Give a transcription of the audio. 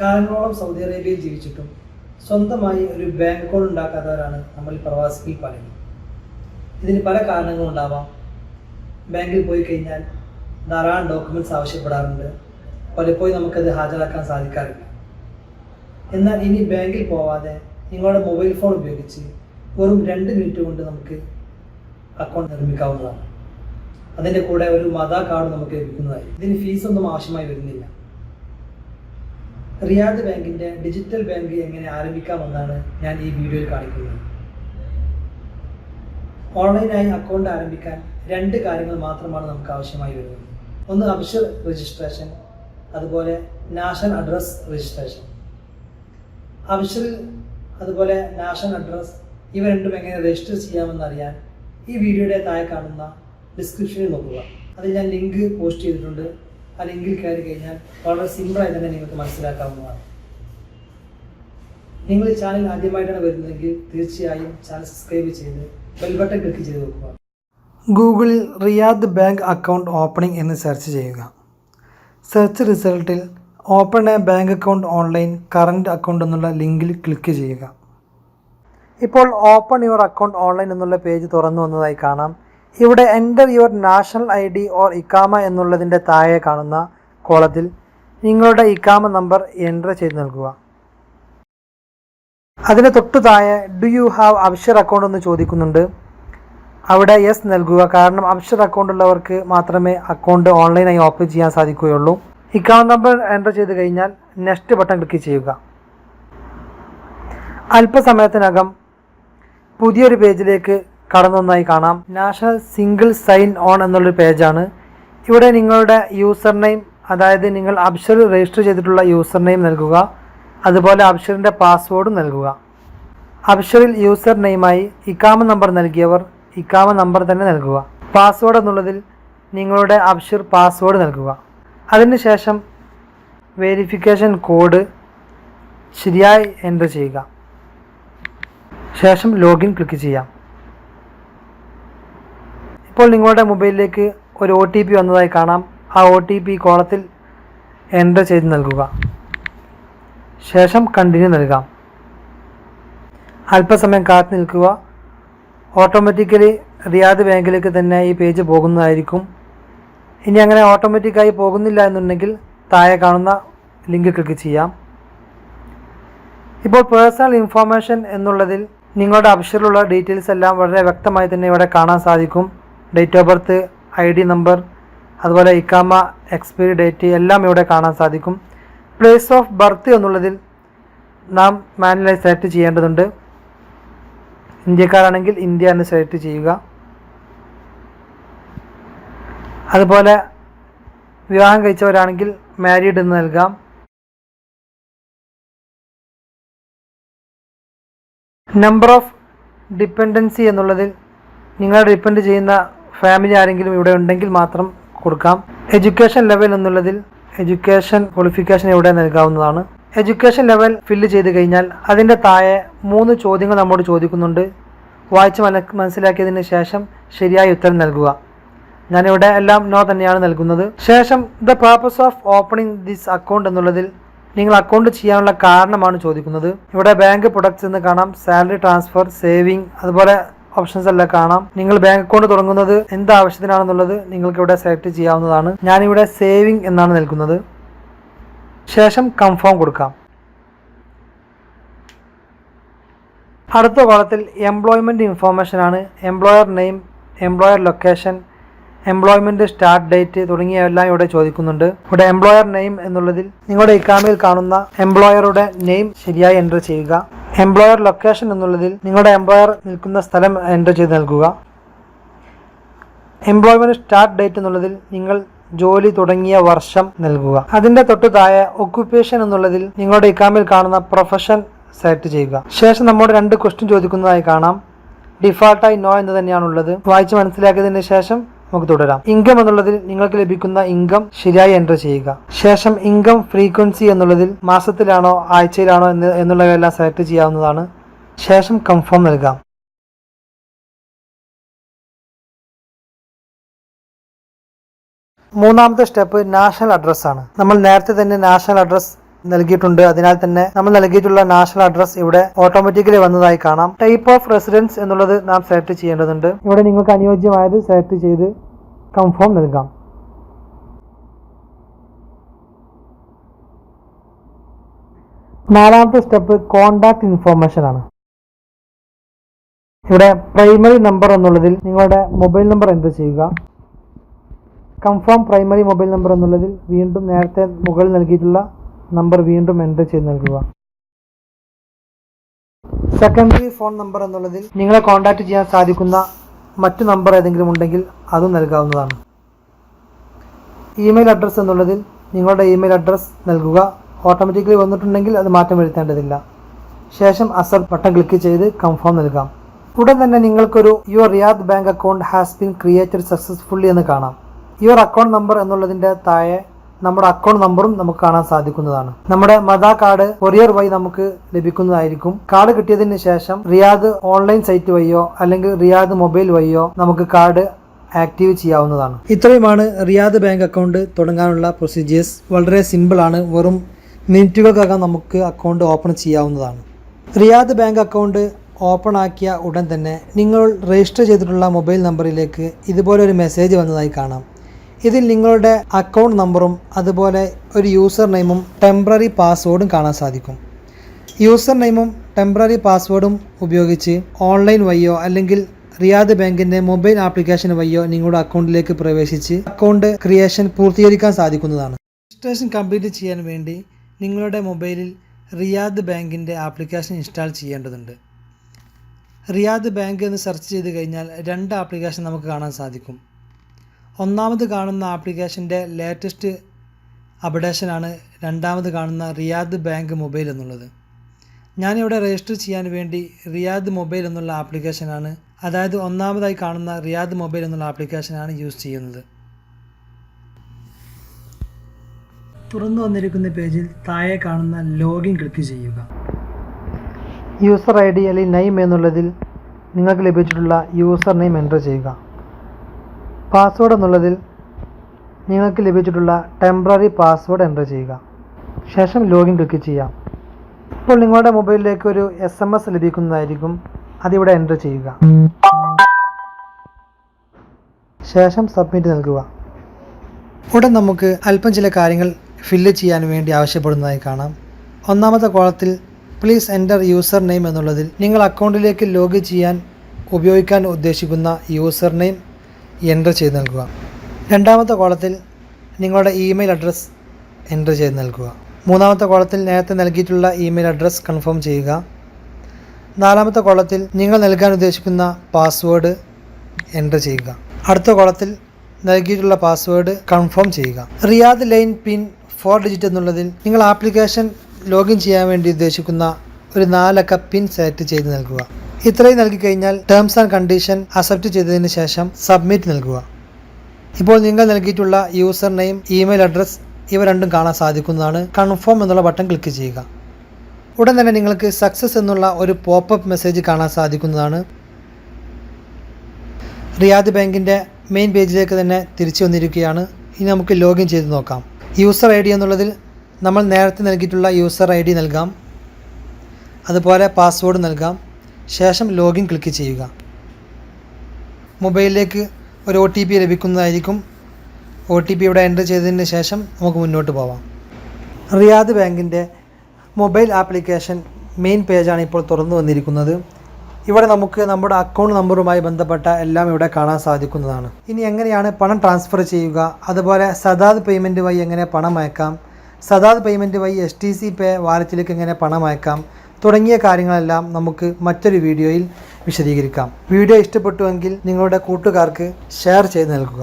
കാലങ്ങളോളം Saudi അറേബ്യയിൽ ജീവിച്ചിട്ടും സ്വന്തമായി ഒരു ബാങ്ക് അക്കൗണ്ട് ഉണ്ടാക്കാത്തവരാണ് നമ്മൾ പ്രവാസികൾ പറയുന്നത് ഇതിന് പല കാരണങ്ങളുണ്ടാവാം ബാങ്കിൽ പോയി കഴിഞ്ഞാൽ ധാരാളം ഡോക്യുമെന്റ്സ് ആവശ്യപ്പെടാറുണ്ട്. പലപ്പോഴും നമുക്കത് ഹാജരാക്കാൻ സാധിക്കാറില്ല. എന്നാൽ ഇനി ബാങ്കിൽ പോവാതെ നിങ്ങളുടെ മൊബൈൽ ഫോൺ ഉപയോഗിച്ച് വെറും രണ്ട് മിനിറ്റ് കൊണ്ട് നമുക്ക് അക്കൗണ്ട് നിർമ്മിക്കാവുന്നതാണ്. അതിന്റെ കൂടെ ഒരു മതാ കാർഡ് നമുക്ക് ലഭിക്കുന്നതായി ഇതിന് ഫീസൊന്നും ആവശ്യമായി വരുന്നില്ല. റിയാദ് ബാങ്കിന്റെ ഡിജിറ്റൽ ബാങ്ക് എങ്ങനെ ആരംഭിക്കാമെന്നാണ് ഞാൻ ഈ വീഡിയോയിൽ കാണിക്കുന്നത്. ഓൺലൈനായി അക്കൗണ്ട് ആരംഭിക്കാൻ രണ്ട് കാര്യങ്ങൾ മാത്രമാണ് നമുക്ക് ആവശ്യമായി വരുന്നത്. ഒന്ന് അഫിഷ്യൽ രജിസ്ട്രേഷൻ അതുപോലെ നാഷണൽ അഡ്രസ് രജിസ്ട്രേഷൻ. അഫിഷ്യൽ അതുപോലെ നാഷണൽ അഡ്രസ് ഇവ രണ്ടും എങ്ങനെ രജിസ്റ്റർ ചെയ്യാമെന്നറിയാൻ ഈ വീഡിയോയുടെ താഴെ കാണുന്ന ഡിസ്ക്രിപ്ഷനിൽ നോക്കുക. അതിൽ ഞാൻ ലിങ്ക് പോസ്റ്റ് ചെയ്തിട്ടുണ്ട്. ആ ലിങ്കിൽ കയറി കഴിഞ്ഞാൽ വളരെ സിമ്പിളായി തന്നെ നിങ്ങൾക്ക് മനസ്സിലാക്കാവുന്നതാണ്. നിങ്ങൾ ഈ ചാനൽ ആദ്യമായിട്ടാണ് വരുന്നതെങ്കിൽ തീർച്ചയായും ചാനൽ സബ്സ്ക്രൈബ് ചെയ്ത് ബെൽ ബട്ടൺ ക്ലിക്ക് ചെയ്ത് നോക്കുക ഗൂഗിളിൽ റിയാദ് ബാങ്ക് അക്കൗണ്ട് ഓപ്പണിംഗ് എന്ന് സെർച്ച് ചെയ്യുക. Search റിസൾട്ടിൽ open a bank account online current account എന്നുള്ള ലിങ്കിൽ ക്ലിക്ക് ചെയ്യുക. ഇപ്പോൾ ഓപ്പൺ യുവർ അക്കൗണ്ട് ഓൺലൈൻ എന്നുള്ള പേജ് തുറന്നു വന്നതായി കാണാം. ഇവിടെ enter your national I D or ഇക്കാമ എന്നുള്ളതിന്റെ താഴെ കാണുന്ന കോളത്തിൽ നിങ്ങളുടെ ഇക്കാമ നമ്പർ എന്റർ ചെയ്ത് നൽകുക. അതിന് തൊട്ടു താഴെ do you have Absher account എന്ന് ചോദിക്കുന്നുണ്ട്. അവിടെ യെസ് നൽകുക. കാരണം അബ്ഷർ അക്കൗണ്ട് ഉള്ളവർക്ക് മാത്രമേ അക്കൗണ്ട് ഓൺലൈനായി ഓപ്പൺ ചെയ്യാൻ സാധിക്കുകയുള്ളൂ. ഇക്കാമ നമ്പർ എന്റർ ചെയ്ത് കഴിഞ്ഞാൽ നെക്സ്റ്റ് ബട്ടൺ ക്ലിക്ക് ചെയ്യുക. അല്പസമയത്തിനകം പുതിയൊരു പേജിലേക്ക് കടന്നൊന്നായി കാണാം. നാഷണൽ സിംഗിൾ സൈൻ ഓൺ എന്നുള്ളൊരു പേജാണ്. ഇവിടെ നിങ്ങളുടെ യൂസർ നെയിം അതായത് നിങ്ങൾ അബ്ഷർ രജിസ്റ്റർ ചെയ്തിട്ടുള്ള യൂസർ നെയിം നൽകുക. അതുപോലെ അബ്ഷറിന്റെ പാസ്വേഡും നൽകുക. അബ്ഷറിൽ യൂസർ നെയിമായി ഇക്കാമ നമ്പർ നൽകിയവർ ഇക്കാമ നമ്പർ തന്നെ നൽകുക. പാസ്വേഡ് എന്നുള്ളതിൽ നിങ്ങളുടെ അബ്ഷർ പാസ്വേഡ് നൽകുക. അതിനുശേഷം വെരിഫിക്കേഷൻ കോഡ് ശരിയായി എന്റർ ചെയ്യുക. ശേഷം ലോഗിൻ ക്ലിക്ക് ചെയ്യാം. ഇപ്പോൾ നിങ്ങളുടെ മൊബൈലിലേക്ക് ഒരു ഒ ടി പി വന്നതായി കാണാം. ആ ഒ ടി പി കോളത്തിൽ എന്റർ ചെയ്ത് നൽകുക. ശേഷം കണ്ടിന്യൂ നൽകാം. അല്പസമയം കാത്തു നിൽക്കുക. ഓട്ടോമാറ്റിക്കലി റിയാദ് ബാങ്കിലേക്ക് തന്നെ ഈ പേജ് പോകുന്നതായിരിക്കും. ഇനി അങ്ങനെ ഓട്ടോമാറ്റിക്കായി പോകുന്നില്ല എന്നുണ്ടെങ്കിൽ താഴെ കാണുന്ന ലിങ്ക് ക്ലിക്ക് ചെയ്യാം. ഇപ്പോൾ പേഴ്സണൽ ഇൻഫോർമേഷൻ എന്നുള്ളതിൽ നിങ്ങളുടെ അബ്ഷറിലുള്ള ഡീറ്റെയിൽസ് എല്ലാം വളരെ വ്യക്തമായി തന്നെ ഇവിടെ കാണാൻ സാധിക്കും. Date of birth I D number അതുപോലെ ഇക്കാമ എക്സ്പയറി ഡേറ്റ് എല്ലാം ഇവിടെ കാണാൻ സാധിക്കും. പ്ലേസ് ഓഫ് ബർത്ത് എന്നുള്ളതിൽ നാം മാനുവലായി സെലക്ട് ചെയ്യേണ്ടതുണ്ട്. ഇന്ത്യക്കാരാണെങ്കിൽ ഇന്ത്യ എന്ന് സെലക്ട് ചെയ്യുക. അതുപോലെ വിവാഹം കഴിച്ചവരാണെങ്കിൽ മാരീഡ് എന്ന് നൽകാം. നമ്പർ ഓഫ് ഡിപ്പെൻഡൻസി എന്നുള്ളതിൽ നിങ്ങൾ ഡിപ്പെൻഡ് ചെയ്യുന്ന ഫാമിലി ആരെങ്കിലും ഇവിടെ ഉണ്ടെങ്കിൽ മാത്രം കൊടുക്കാം. എഡ്യൂക്കേഷൻ ലെവൽ എന്നുള്ളതിൽ എഡ്യൂക്കേഷൻ ക്വാളിഫിക്കേഷൻ ഇവിടെ നൽകാവുന്നതാണ്? എഡ്യൂക്കേഷൻ ലെവൽ ഫില്ല് ചെയ്ത് കഴിഞ്ഞാൽ അതിന്റെ താഴെ മൂന്ന് ചോദ്യങ്ങൾ നമ്മോട് ചോദിക്കുന്നുണ്ട്. വായിച്ച് മന മനസ്സിലാക്കിയതിന് ശേഷം ശരിയായ ഉത്തരം നൽകുക. ഞാനിവിടെ എല്ലാം നോ തന്നെയാണ് നൽകുന്നത്. ശേഷം the purpose of opening this account എന്നുള്ളതിൽ നിങ്ങൾ അക്കൗണ്ട് ചെയ്യാനുള്ള കാരണമാണ് ചോദിക്കുന്നത്. ഇവിടെ ബാങ്ക് പ്രൊഡക്ട്സ് എന്ന് കാണാം. സാലറി ട്രാൻസ്ഫർ സേവിങ് അതുപോലെ ഓപ്ഷൻസ് എല്ലാം കാണാം. നിങ്ങൾ ബാങ്ക് അക്കൗണ്ട് തുടങ്ങുന്നത് എന്ത് ആവശ്യത്തിനാണെന്നുള്ളത് നിങ്ങൾക്ക് ഇവിടെ സെലക്ട് ചെയ്യാവുന്നതാണ്. ഞാനിവിടെ സേവിങ് എന്നാണ് നൽകുന്നത് ശേഷം കൺഫേം കൊടുക്കാം. അടുത്ത കോളത്തിൽ എംപ്ലോയ്മെന്റ് ഇൻഫോർമേഷൻ ആണ്. Employer name employer location employment start date തുടങ്ങിയവയെല്ലാം ഇവിടെ ചോദിക്കുന്നുണ്ട്. ഇവിടെ എംപ്ലോയർ നെയിം എന്നുള്ളതിൽ നിങ്ങളുടെ ഇക്കാമിയിൽ കാണുന്ന എംപ്ലോയറുടെ നെയിം ശരിയായി എന്റർ ചെയ്യുക. എംപ്ലോയർ ലൊക്കേഷൻ എന്നുള്ളതിൽ നിങ്ങളുടെ എംപ്ലോയർ നിൽക്കുന്ന സ്ഥലം എന്റർ ചെയ്ത് നൽകുക. എംപ്ലോയ്മെന്റ് സ്റ്റാർട്ട് ഡേറ്റ് എന്നുള്ളതിൽ നിങ്ങൾ ജോലി തുടങ്ങിയ വർഷം നൽകുക. അതിന്റെ തൊട്ട് താഴെ ഒക്യുപ്പേഷൻ എന്നുള്ളതിൽ നിങ്ങളുടെ ഇക്കാമിൽ കാണുന്ന പ്രൊഫഷൻ സെലക്ട് ചെയ്യുക. ശേഷം നമ്മോട് രണ്ട് ക്വസ്റ്റ്യൻ ചോദിക്കുന്നതായി കാണാം. ഡിഫാൾട്ടായി നോ എന്ന് തന്നെയാണുള്ളത്. വായിച്ച് മനസ്സിലാക്കിയതിന് ശേഷം നമുക്ക് തുടരാം. ഇൻകം എന്നുള്ളതിൽ നിങ്ങൾക്ക് ലഭിക്കുന്ന ഇൻകം ശരിയായി എന്റർ ചെയ്യുക. ശേഷം ഇൻകം ഫ്രീക്വൻസി എന്നുള്ളതിൽ മാസത്തിലാണോ ആഴ്ചയിലാണോ എന്ന് എന്നുള്ളവയെല്ലാം സെലക്ട് ചെയ്യാവുന്നതാണ്. ശേഷം കൺഫേം നൽകാം. മൂന്നാമത്തെ സ്റ്റെപ്പ് നാഷണൽ അഡ്രസ്സാണ്. നമ്മൾ നേരത്തെ തന്നെ നാഷണൽ അഡ്രസ്സ് നൽകിയിട്ടുണ്ട്. അതിനാൽ തന്നെ നമ്മൾ നൽകിയിട്ടുള്ള നാഷണൽ അഡ്രസ് ഇവിടെ ഓട്ടോമാറ്റിക്കലി വന്നതായി കാണാം. ടൈപ്പ് ഓഫ് റെസിഡൻസ് എന്നുള്ളത് നാം സെലക്ട് ചെയ്യേണ്ടതുണ്ട്. ഇവിടെ നിങ്ങൾക്ക് അനുയോജ്യമായത് സെലക്ട് ചെയ്ത് കൺഫേം നൽകാം. നാലാമത്തെ സ്റ്റെപ്പ് കോണ്ടാക്ട് ഇൻഫോർമേഷൻ ആണ്. ഇവിടെ പ്രൈമറി നമ്പർ എന്നുള്ളതിൽ നിങ്ങളുടെ മൊബൈൽ നമ്പർ എന്റർ ചെയ്യുക. കൺഫേം പ്രൈമറി മൊബൈൽ നമ്പർ എന്നുള്ളതിൽ വീണ്ടും നേരത്തെ മുകളിൽ നൽകിയിട്ടുള്ള നമ്പർ വീണ്ടും എന്റർ ചെയ്ത് നൽകുക. സെക്കൻഡറി ഫോൺ നമ്പർ എന്നുള്ളതിൽ നിങ്ങളെ കോൺടാക്റ്റ് ചെയ്യാൻ സാധിക്കുന്ന മറ്റു നമ്പർ ഏതെങ്കിലും ഉണ്ടെങ്കിൽ അതും നൽകാവുന്നതാണ്. ഇമെയിൽ അഡ്രസ്സ് എന്നുള്ളതിൽ നിങ്ങളുടെ ഇമെയിൽ അഡ്രസ്സ് നൽകുക. ഓട്ടോമാറ്റിക്കലി വന്നിട്ടുണ്ടെങ്കിൽ അത് മാറ്റം വരുത്തേണ്ടതില്ല. ശേഷം അസർ ബട്ടൺ ക്ലിക്ക് ചെയ്ത് കൺഫേം നൽകാം. ഉടൻ തന്നെ നിങ്ങൾക്കൊരു your Riyad bank account has been created successfully എന്ന് കാണാം. യുവർ അക്കൗണ്ട് നമ്പർ എന്നുള്ളതിന്റെ താഴെ നമ്മുടെ അക്കൗണ്ട് നമ്പറും നമുക്ക് കാണാൻ സാധിക്കുന്നതാണ്. നമ്മുടെ മദാ കാർഡ് കൊറിയർ വഴി നമുക്ക് ലഭിക്കുന്നതായിരിക്കും. കാർഡ് കിട്ടിയതിന് ശേഷം റിയാദ് ഓൺലൈൻ സൈറ്റ് വഴിയോ അല്ലെങ്കിൽ റിയാദ് മൊബൈൽ വഴിയോ നമുക്ക് കാർഡ് ആക്റ്റീവ് ചെയ്യാവുന്നതാണ്. ഇത്രയുമാണ് റിയാദ് ബാങ്ക് അക്കൗണ്ട് തുടങ്ങാനുള്ള പ്രൊസീജിയേഴ്സ് വളരെ സിമ്പിളാണ് വെറും മിനിറ്റുകൾക്കകം നമുക്ക് അക്കൗണ്ട് ഓപ്പൺ ചെയ്യാവുന്നതാണ്. റിയാദ് ബാങ്ക് അക്കൗണ്ട് ഓപ്പൺ ആക്കിയ ഉടൻ തന്നെ നിങ്ങൾ രജിസ്റ്റർ ചെയ്തിട്ടുള്ള മൊബൈൽ നമ്പറിലേക്ക് ഇതുപോലെ ഒരു മെസ്സേജ് വന്നതായി കാണാം. ഇതിൽ നിങ്ങളുടെ അക്കൗണ്ട് നമ്പറും അതുപോലെ ഒരു യൂസർ നെയിമും ടെമ്പററി പാസ്വേഡും കാണാൻ സാധിക്കും. യൂസർ നെയിമും ടെമ്പററി പാസ്വേഡും ഉപയോഗിച്ച് ഓൺലൈൻ വഴിയോ അല്ലെങ്കിൽ റിയാദ് ബാങ്കിന്റെ മൊബൈൽ ആപ്ലിക്കേഷൻ വഴിയോ നിങ്ങളുടെ അക്കൗണ്ടിലേക്ക് പ്രവേശിച്ച് അക്കൗണ്ട് ക്രിയേഷൻ പൂർത്തീകരിക്കാൻ സാധിക്കുന്നതാണ്. രജിസ്ട്രേഷൻ കംപ്ലീറ്റ് ചെയ്യാൻ വേണ്ടി നിങ്ങളുടെ മൊബൈലിൽ റിയാദ് ബാങ്കിന്റെ ആപ്ലിക്കേഷൻ ഇൻസ്റ്റാൾ ചെയ്യേണ്ടതുണ്ട്. റിയാദ് ബാങ്ക് എന്ന് സെർച്ച് ചെയ്ത് കഴിഞ്ഞാൽ രണ്ട് ആപ്ലിക്കേഷൻ നമുക്ക് കാണാൻ സാധിക്കും. ഒന്നാമത് കാണുന്ന ആപ്ലിക്കേഷന്റെ ലേറ്റസ്റ്റ് അപ്ഡേഷനാണ് രണ്ടാമത് കാണുന്ന റിയാദ് ബാങ്ക് മൊബൈൽ എന്നുള്ളത്. ഞാനിവിടെ രജിസ്റ്റർ ചെയ്യാൻ വേണ്ടി റിയാദ് മൊബൈൽ എന്നുള്ള ആപ്ലിക്കേഷനാണ് അതായത് ഒന്നാമതായി കാണുന്ന റിയാദ് മൊബൈൽ എന്നുള്ള ആപ്ലിക്കേഷനാണ് യൂസ് ചെയ്യുന്നത്. തുറന്നു വന്നിരിക്കുന്ന പേജിൽ താഴെ കാണുന്ന ലോഗിൻ ക്ലിക്ക് ചെയ്യുക. യൂസർ ഐ ഡി അല്ലെങ്കിൽ നെയിം എന്നുള്ളതിൽ നിങ്ങൾക്ക് ലഭിച്ചിട്ടുള്ള യൂസർ നെയിം എന്റർ ചെയ്യുക. പാസ്വേഡ് എന്നുള്ളതിൽ നിങ്ങൾക്ക് ലഭിച്ചിട്ടുള്ള ടെമ്പററി പാസ്വേഡ് എന്റർ ചെയ്യുക. ശേഷം ലോഗിൻ ക്ലിക്ക് ചെയ്യാം. ഇപ്പോൾ നിങ്ങളുടെ മൊബൈലിലേക്ക് ഒരു എസ് എം എസ് ലഭിക്കുന്നതായിരിക്കും. അതിവിടെ എന്റർ ചെയ്യുക. ശേഷം സബ്മിറ്റ് നൽകുക. ഉടൻ നമുക്ക് അല്പം ചില കാര്യങ്ങൾ ഫില്ല് ചെയ്യാൻ വേണ്ടി ആവശ്യപ്പെടുന്നതായി കാണാം. ഒന്നാമത്തെ കോളത്തിൽ പ്ലീസ് എന്റർ യൂസർ നെയിം എന്നുള്ളതിൽ നിങ്ങൾ അക്കൗണ്ടിലേക്ക് ലോഗ് ചെയ്യാൻ ഉപയോഗിക്കാൻ ഉദ്ദേശിക്കുന്ന യൂസർ നെയിം എന്റർ ചെയ്ത് നൽകുക. രണ്ടാമത്തെ കോളത്തിൽ നിങ്ങളുടെ ഇമെയിൽ അഡ്രസ്സ് എന്റർ ചെയ്ത് നൽകുക. മൂന്നാമത്തെ കോളത്തിൽ നേരത്തെ നൽകിയിട്ടുള്ള ഇമെയിൽ അഡ്രസ്സ് കൺഫേം ചെയ്യുക. നാലാമത്തെ കോളത്തിൽ നിങ്ങൾ നൽകാൻ ഉദ്ദേശിക്കുന്ന പാസ്വേഡ് എന്റർ ചെയ്യുക. അടുത്ത കോളത്തിൽ നൽകിയിട്ടുള്ള പാസ്വേഡ് കൺഫേം ചെയ്യുക. Riyad line pin four digit എന്നുള്ളതിൽ നിങ്ങൾ ആപ്ലിക്കേഷൻ ലോഗിൻ ചെയ്യാൻ വേണ്ടി ഉദ്ദേശിക്കുന്ന ഒരു നാലക്ക പിൻ സെലക്ട് ചെയ്ത് നൽകുക. ഇത്രയും നൽകി കഴിഞ്ഞാൽ ടേംസ് ആൻഡ് കണ്ടീഷൻ അക്സെപ്റ്റ് ചെയ്തതിന് ശേഷം സബ്മിറ്റ് നൽകുക. ഇപ്പോൾ നിങ്ങൾ നൽകിയിട്ടുള്ള യൂസർ നെയിം ഇമെയിൽ അഡ്രസ് ഇവ രണ്ടും കാണാൻ സാധിക്കുന്നതാണ്. കൺഫേം എന്നുള്ള ബട്ടൺ ക്ലിക്ക് ചെയ്യുക. ഉടൻ തന്നെ നിങ്ങൾക്ക് സക്സസ് എന്നുള്ള ഒരു പോപ്പപ്പ് മെസ്സേജ് കാണാൻ സാധിക്കുന്നതാണ്. റിയാദ് ബാങ്കിന്റെ മെയിൻ പേജിലേക്ക് തന്നെ തിരിച്ചു വന്നിരിക്കുകയാണ്. ഇനി നമുക്ക് ലോഗിൻ ചെയ്ത് നോക്കാം. യൂസർ ഐ ഡി എന്നുള്ളതിൽ നമ്മൾ നേരത്തെ നൽകിയിട്ടുള്ള യൂസർ ഐ ഡി നൽകാം. അതുപോലെ പാസ്വേഡ് നൽകാം. ശേഷം ലോഗിൻ ക്ലിക്ക് ചെയ്യുക. മൊബൈലിലേക്ക് ഒരു ഒ ടി പി ലഭിക്കുന്നതായിരിക്കും. ഒ ടി പി ഇവിടെ എന്റർ ചെയ്തതിന് ശേഷം നമുക്ക് മുന്നോട്ട് പോവാം. റിയാദ് ബാങ്കിന്റെ മൊബൈൽ ആപ്ലിക്കേഷൻ മെയിൻ പേജാണ് ഇപ്പോൾ തുറന്നു വന്നിരിക്കുന്നത്. ഇവിടെ നമുക്ക് നമ്മുടെ അക്കൗണ്ട് നമ്പറുമായി ബന്ധപ്പെട്ട എല്ലാം ഇവിടെ കാണാൻ സാധിക്കുന്നതാണ്. ഇനി എങ്ങനെയാണ് പണം ട്രാൻസ്ഫർ ചെയ്യുക? അതുപോലെ സദാദ് പേയ്മെന്റ് വഴി എങ്ങനെ പണം അയക്കാം? സദാദ് പേയ്മെന്റ് വഴി എസ് ടി സി പേ വാലറ്റിലേക്ക് എങ്ങനെ പണം അയക്കാം? തുടങ്ങിയ കാര്യങ്ങളെല്ലാം നമുക്ക് മറ്റൊരു വീഡിയോയിൽ വിശദീകരിക്കാം. വീഡിയോ ഇഷ്ടപ്പെട്ടുവെങ്കിൽ നിങ്ങളുടെ കൂട്ടുകാർക്ക് ഷെയർ ചെയ്ത് നൽകുക.